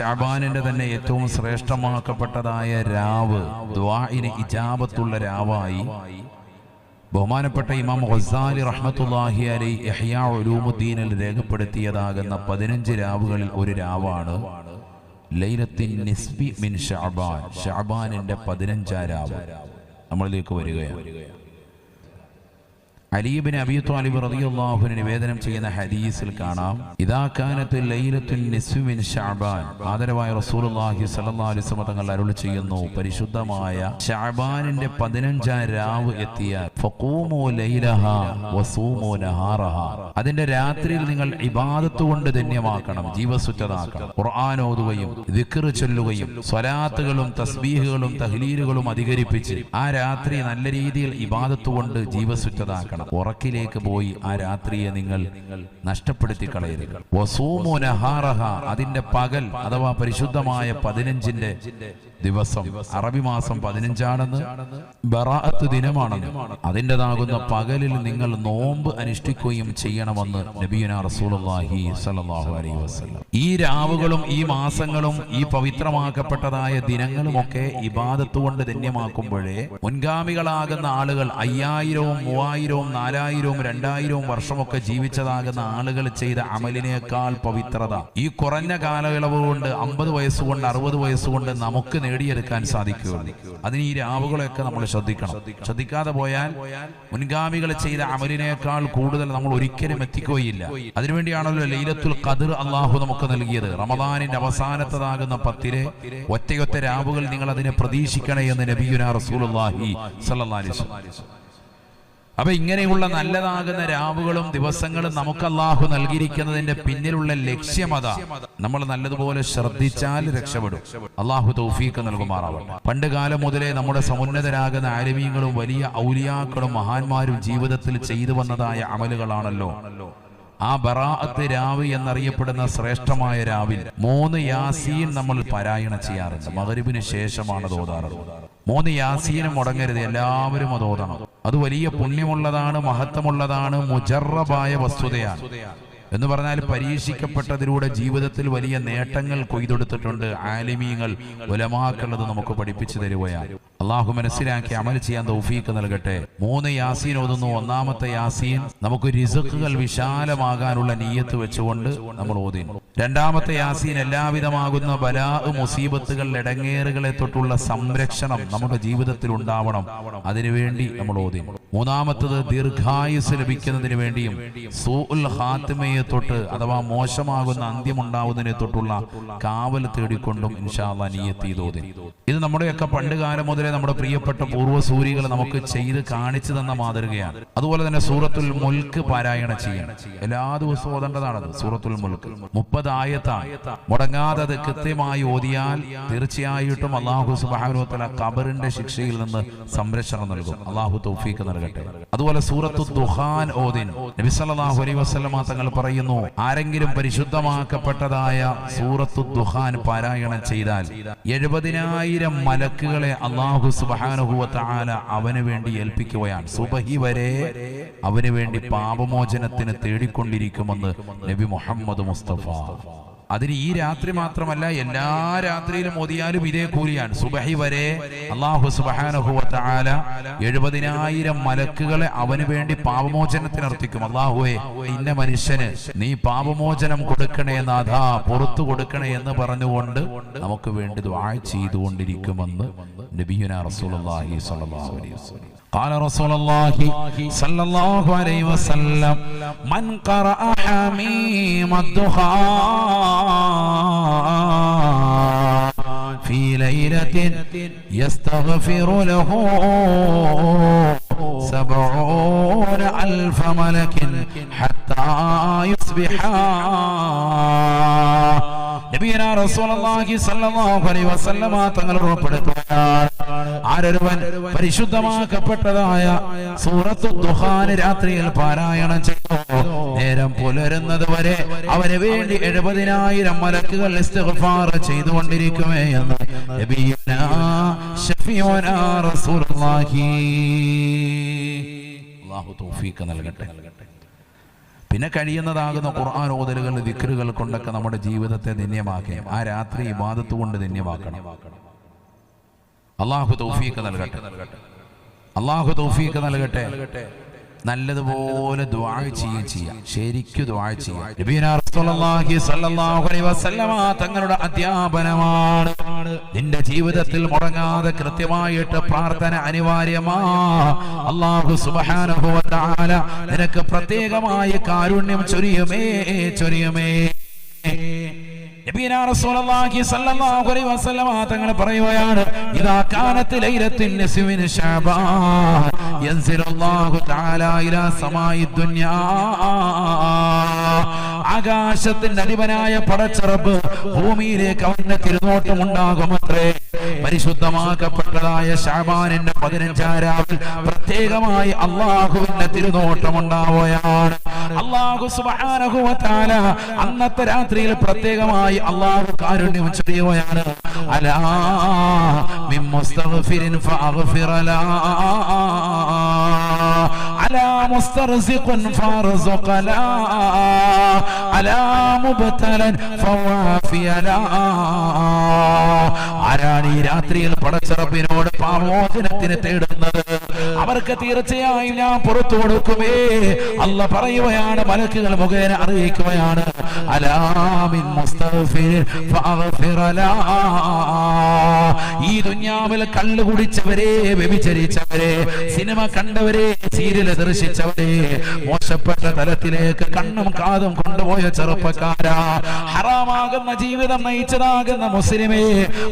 ഷാബാനിന്റെ തന്നെ ഏറ്റവും ശ്രേഷ്ഠമാക്കപ്പെട്ടതായ രാവ് ദ്വാഇന് ഇജാബത്തുള്ള രാവായി. ബഹുമാനപ്പെട്ട ഇമാം ഹസാലി റഹ്മത്തുല്ലാഹി അലൈ ഇഹ്യാ ഒലൂമുദ്ദീനിൽ രേഖപ്പെടുത്തിയതാകുന്ന പതിനഞ്ച് രാവുകളിൽ ഒരു രാവാണ്. ലൈലത്തിൻ നിസ്ബി മിൻ ഷാബാൻ. ഷാബാനിന്റെ പതിനഞ്ചാം രാവ്. നമ്മളിലേക്ക് വരികയാണ്. അലീബിന് അബി താലിബ് റളിയല്ലാഹുവിന് നിവേദനം ചെയ്യുന്ന ഹദീസിൽ കാണാം. ഇദാ കാനത്ത് ലൈലത്തുൽ നിസ്ഫി ഷാബാൻ ആദരവായ റസൂലുള്ളാഹി സ്വല്ലല്ലാഹു അലൈഹി വസല്ലം തങ്ങൾ അരുളി ചെയ്യുന്നു പരിശുദ്ധമായ ഷാബാനിന്റെ പതിനഞ്ചാം രാവ് എത്തിയാൽ ഫഖൂമൂ ലൈലഹ വസൂമൂ നഹാറഹ. അതിന്റെ രാത്രിയിൽ നിങ്ങൾ ഇബാദത്ത് കൊണ്ട് ധന്യമാക്കണം ജീവസുറ്റതാക്കണം ഖുർആൻ ഓതുകയും ദിക്ർ ചൊല്ലുകയും സ്വലാത്തുകളും തസ്ബീഹുകളും തഹ്ലീലുകളും അധികരിപ്പിച്ച് ആ രാത്രി നല്ല രീതിയിൽ ഇബാദത്ത് കൊണ്ട് ജീവസുറ്റതാക്കണം ഉറക്കിലേക്ക് പോയി ആ രാത്രിയെ നിങ്ങൾ നഷ്ടപ്പെടുത്തി കളയരുത് വസൂമുനഹാറഹ അതിന്റെ പകൽ അഥവാ പരിശുദ്ധമായ പതിനഞ്ചിന്റെ ദിവസം. അറബി മാസം പതിനഞ്ചാണെന്ന് ബറാഅത്ത് ദിനമാണെന്ന് അതിന്റെതാകുന്ന പകലിൽ നിങ്ങൾ നോമ്പ് അനുഷ്ഠിക്കുകയും ചെയ്യണമെന്ന് നബീന റസൂലുള്ളാഹി സ്വല്ലല്ലാഹു അലൈഹി വസല്ലം. ഈ രാവുകളും ഈ മാസങ്ങളും ഈ പവിത്രമാക്കപ്പെട്ടതായ ദിനങ്ങളും ഒക്കെ ഇബാദത്ത് കൊണ്ട് ധന്യമാക്കുമ്പോഴേ മുൻഗാമികളാകുന്ന ആളുകൾ അയ്യായിരവും മൂവായിരവും നാലായിരവും രണ്ടായിരവും വർഷമൊക്കെ ജീവിച്ചതാകുന്ന ആളുകൾ ചെയ്ത അമലിനേക്കാൾ പവിത്രത. ഈ കുറഞ്ഞ കാലയളവ് കൊണ്ട് അമ്പത് വയസ്സുകൊണ്ട് അറുപത് വയസ്സുകൊണ്ട് നമുക്ക് നേടിയെടുക്കാൻ സാധിക്കുകയുള്ളൂ. അതിന് ഈ രാവുകളെയൊക്കെ നമ്മൾ ശ്രദ്ധിക്കണം. ശ്രദ്ധിക്കാതെ പോയാൽ മുൻഗാമികൾ ചെയ്ത അമലിനേക്കാൾ കൂടുതൽ നമ്മൾ ഒരിക്കലും എത്തിക്കുകയില്ല. അതിനുവേണ്ടിയാണല്ലോ ലൈലത്തുൽ ഖദർ അള്ളാഹു നമുക്ക് നൽകിയത്. റമദാനിന്റെ അവസാനത്തതാകുന്ന പത്തിലെ ഒറ്റയൊറ്റ രാവുകൾ നിങ്ങൾ അതിനെ പ്രതീക്ഷിക്കണേ എന്ന് നബിയുന റസൂലുള്ളാഹി സ്വല്ലല്ലാഹി അലൈഹി വസല്ലം. അപ്പൊ ഇങ്ങനെയുള്ള നല്ലതാകുന്ന രാവുകളും ദിവസങ്ങളും നമുക്ക് അള്ളാഹു നൽകിയിരിക്കുന്നതിന്റെ പിന്നിലുള്ള ലക്ഷ്യമത നമ്മൾ നല്ലതുപോലെ ശ്രദ്ധിച്ചാൽ രക്ഷപ്പെടും. അള്ളാഹു തൗഫീക്ക് നൽകുമാറാവട്ടെ. പണ്ട് കാലം മുതലേ നമ്മുടെ സമുന്നതരാകുന്ന ആരമീങ്ങളും വലിയ ഔലിയാക്കളും മഹാന്മാരും ജീവിതത്തിൽ ചെയ്തു വന്നതായ അമലുകളാണല്ലോ. ആ ബറാഅത്ത് രാവ് എന്നറിയപ്പെടുന്ന ശ്രേഷ്ഠമായ രാവിൽ മൂന്ന് യാസീൻ നമ്മൾ പാരായണം ചെയ്യാറുണ്ട്. മകരിബിന് ശേഷമാണ് തോതാറുള്ളത്. മൂന്ന് യാസീനും മുടങ്ങരുത്. എല്ലാവരും അത് ഓതണം. അത് വലിയ പുണ്യമുള്ളതാണ് മഹത്വമുള്ളതാണ് മുജറബായ വസ്തുതയാണ്. എന്ന് പറഞ്ഞാൽ പരീക്ഷിക്കപ്പെട്ടതിലൂടെ ജീവിതത്തിൽ വലിയ നേട്ടങ്ങൾ കൊയ്തെടുത്തിട്ടുണ്ട് ആലിമീങ്ങൾ ഉലമാക്കൾ നമുക്ക് പഠിപ്പിച്ചു തരുകയാണ്. അള്ളാഹു മനസ്സിലാക്കി അമൽ ചെയ്യാൻ തൗഫീക്ക് നൽകട്ടെ. മൂന്ന് യാസീൻ ഓതുന്നു. ഒന്നാമത്തെ യാസീൻ നമുക്ക് റിസക്കുകൾ വിശാലമാകാനുള്ള നീയത്ത് വെച്ചുകൊണ്ട് നമ്മൾ ഓതി രണ്ടാമത്തെ യാസീൻ എല്ലാവിധമാകുന്ന ബലാ മുസീബത്തുകൾ ഇടങ്ങേറുകളെ തൊട്ടുള്ള സംരക്ഷണം നമ്മുടെ ജീവിതത്തിൽ ഉണ്ടാവണം. അതിനുവേണ്ടി നമ്മൾ ഓതി മൂന്നാമത്തത് ദീർഘായുസ് ലഭിക്കുന്നതിന് വേണ്ടിയും സൂൽ ഹാത്തിമയെ തൊട്ട് അഥവാ മോശമാകുന്ന അന്ത്യമുണ്ടാവുന്നതിനെ തൊട്ടുള്ള കാവൽ തേടിക്കൊണ്ടും ഇൻഷാല്ല നീയത്തി തോതി ഇത് നമ്മുടെയൊക്കെ പണ്ട് കാലം മുതലേ നമ്മുടെ പ്രിയപ്പെട്ട പൂർവസൂരികൾ നമുക്ക് ചെയ്ത് കാണിച്ചു തന്ന മാതൃകയാണ്. അതുപോലെ തന്നെ സൂറത്തുൽ മുൽക്ക് പാരായണം ചെയ്യണം. എല്ലാ ദിവസവും ഓതേണ്ടതാണത് സൂറത്തുൽ മുൽക്ക്. മുപ്പത് ആയത്താണ് മുടങ്ങാതെ അത് കൃത്യമായി ഓതിയാൽ തീർച്ചയായിട്ടും അള്ളാഹു സുബാനുത്തല കബറിന്റെ ശിക്ഷയിൽ നിന്ന് സംരക്ഷണം നൽകും. അള്ളാഹു തൗഫീക്ക് നൽകട്ടെ അതുപോലെ സൂറത്തു ദുഹാൻ ഓദിൻ നബി സല്ലല്ലാഹു അലൈഹി വസല്ലമ തങ്ങൾ പറയുന്നു ആരെങ്കിലും പരിശുദ്ധമാക്കപ്പെട്ടതായ സൂറത്തു ദുഹാൻ പാരായണം ചെയ്താൽ എഴുപതിനായിരം മലക്കുകളെ അള്ളാഹു തആല അവന് വേണ്ടി ഏൽപ്പിക്കുകയാണ്. സുബഹി വരെ അവന് വേണ്ടി പാപമോചനത്തിന് തേടിക്കൊണ്ടിരിക്കുമെന്ന് നബി മുഹമ്മദ് മുസ്തഫ അതിന് ഈ രാത്രി മാത്രമല്ല എല്ലാ രാത്രിയിലും ഓതിയാലും ഇതേ കൂലിയാണ്. സുബഹി വരെ അള്ളാഹു തആല എഴുപതിനായിരം മലക്കുകളെ അവന് വേണ്ടി പാപമോചനത്തിന് അർത്ഥിക്കും അള്ളാഹുവെ ഇന്ന മനുഷ്യന് നീ പാപമോചനം കൊടുക്കണേ നാഥാ പുറത്തു കൊടുക്കണേ എന്ന് പറഞ്ഞുകൊണ്ട് നമുക്ക് വേണ്ടി ദ്വാ ചെയ്തുകൊണ്ടിരിക്കുമെന്ന് നബിയുന റസൂലുള്ളാഹി അള്ളാഹി അലൈഹി വസല്ലം قال رسول الله صلى الله عليه وسلم من قرأ حميم الدخان في ليلة يستغفر له سبعون ألف ملك حتى يصبحا നബിയന റസൂലുള്ളാഹി സ്വല്ലല്ലാഹു അലൈഹി വസല്ലമ തങ്ങൾ ഉറപ്പെടുത്തുകയാണ് ആരൊരുവൻ പരിശുദ്ധമാക്കപ്പെട്ടതായ സൂറത്തു ദുഹാന് രാത്രിയിൽ പാരായണം ചെയ്തു. നേരം പുലരുന്നത് വരെ അവന് വേണ്ടി എഴുപതിനായിരം മലക്കുകൾ ചെയ്തുകൊണ്ടിരിക്കുമേ എന്ന് നൽകട്ടെ. പിന്നെ കഴിയുന്നതാകുന്ന ഖുർആൻ ഓതലുകൾ ദിക്റുകൾ കൊണ്ടൊക്കെ നമ്മുടെ ജീവിതത്തെ ധന്യമാക്കുകയും ആ രാത്രി ഇബാദത്ത് കൊണ്ട് ധന്യമാക്കണം. അള്ളാഹു തൗഫീഖ് നൽകട്ടെ. അള്ളാഹു തൗഫീഖ് നൽകട്ടെ. നല്ലതുപോലെ ചെയ്യുകയും ചെയ്യാം. ശരിക്കും തങ്ങളുടെ അധ്യാപനമാണ്. നിന്റെ ജീവിതത്തിൽ മുടങ്ങാതെ കൃത്യമായിട്ട് പ്രാർത്ഥന അനിവാര്യമാ. അള്ളാഹു വ നിനക്ക് പ്രത്യേകമായ കാരുണ്യം ചൊരിയമേ ചൊരിയുമേ നബീന റസൂലുള്ളാഹി സ്വല്ലല്ലാഹു അലൈഹി വസല്ലമ തങ്ങൾ ആകാശത്തിന്റെ അടിവനായ പടച്ചറബ് ഭൂമിയിലേക്ക് അവന്റെ തിരുനോട്ടം ഉണ്ടാകുമത്രേ. പരിശുദ്ധമാക്കപ്പെട്ടതായ ഷാബാനിന്റെ പതിനഞ്ചാം രാവിൽ പ്രത്യേകമായി അള്ളാഹുവിന്റെ തിരുനോട്ടം ഉണ്ടാവുകയാണ് അള്ളാഹു അന്നത്തെ രാത്രിയിൽ പ്രത്യേകമായി അള്ളാഹു കാരുണ്യം ചെയ്യുകയാണ്. അലാ മിൻ മുസ്തഗ്ഫിരിൻ അലാ മുസ്തർസിഖുൻ ഫർസുഖ ലാ അലാ മുബ്തലൻ ഫവാഫിയ ലാ ആരാണ് ഈ രാത്രിയിൽ പടച്ചറപ്പിനോട് പാമോചനത്തിന് തേടുന്നത്? അവർക്ക് തീർച്ചയായും ഞാൻ പുറത്തു കൊടുക്കുമേ. അല്ല പറയുകയാണ് മലക്കുകൾ മുഖേന അറിയിക്കുകയാണ്. അലാമിൻ മുസ്തഗ്ഫിരിൻ ഫഅഗ്ഫിർ ലാ. ഈ ദുനിയാവിൽ കള്ളു കുടിച്ചവരെ വ്യഭിചരിച്ചവരെ സിനിമ കണ്ടവരെ സീരിയൽ ദർശിച്ചവരെ മോശപ്പെട്ട തലത്തിലേക്ക് കണ്ണും കാതും കൊണ്ടുപോയ ചെറുപ്പക്കാരാ. ഹറാമാകുന്ന ജീവിതം നയിച്ചതാകുന്ന മുസ്ലിമേ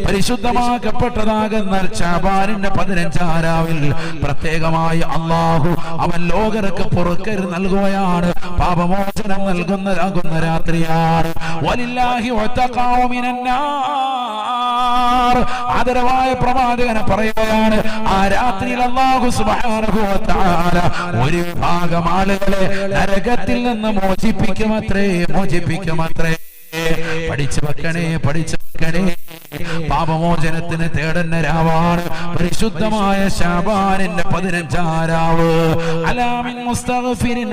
പരിശുദ്ധമാക്കപ്പെട്ടതാകുന്ന ചാബാനിന്റെ പതിനഞ്ചാരാവിൽ പ്രത്യേകമായി അള്ളാഹു അവൻ ലോകർക്ക് പുറക്കരു നൽകുകയാണ് പാപമോചനം നൽകുന്നതാകുന്ന രാത്രിയാണ്. വലില്ലാഹി ഒറ്റ മിനന്നാർ ആദരവായ പ്രവാചകനെ പറയുകയാണ് ആ രാത്രിയിൽ അള്ളാഹു ഒരു ഭാഗം ആളുകളെ നരകത്തിൽ നിന്ന് മോചിപ്പിക്കുമത്രേ മോചിപ്പിക്കുമത്രേ. പഠിച്ചു വെക്കണേ പഠിച്ചു വെക്കണേ. പാപമോചനത്തിന് തേടുന്ന രാവാണ് പരിശുദ്ധമായ ശാബാനിന്റെ പതിനഞ്ചാരാവ് അലാമിൻ മുസ്തഗ്ഫിരിൻ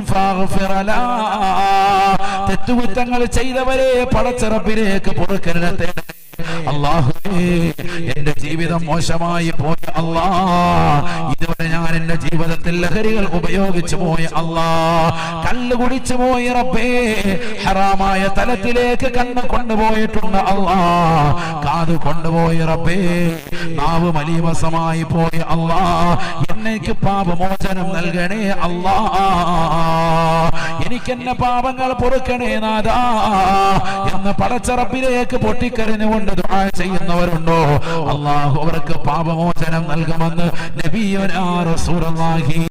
തെറ്റുകുറ്റങ്ങൾ ചെയ്തവരെ പടച്ചിറപ്പിലേക്ക് പൊറുക്കലിനെ തേടണേ അള്ളാഹുവേ എന്റെ ജീവിതം മോശമായി പോയ അല്ലാ ഇതുവരെ ഞാൻ എന്റെ ജീവിതത്തിൽ ലഹരികൾ ഉപയോഗിച്ചു പോയ അല്ലാ കല്ല് കുടിച്ചു പോയി റബ്ബേ. ഹറാമായ തലത്തിലേക്ക് കണ്ണ് കൊണ്ടുപോയിട്ടുണ്ട് അല്ലാ കാത് കൊണ്ടുപോയി റബ്ബേ. നാവ് മലീമസമായി പോയ അല്ലാ എന്നേക്ക് പാപമോചനം നൽകണേ അല്ലാ. എനിക്ക് എന്നെ പാപങ്ങൾ പൊറുക്കണേ നാദാ എന്ന് പടച്ചറപ്പിലേക്ക് പൊട്ടിക്കരഞ്ഞുകൊണ്ട് ദുആ ചെയ്യുന്നവരുണ്ടോ? അള്ളാഹു അവർക്ക് പാപമോചനം നൽകുമെന്ന് നബിയുനാ റസൂലുള്ളാഹി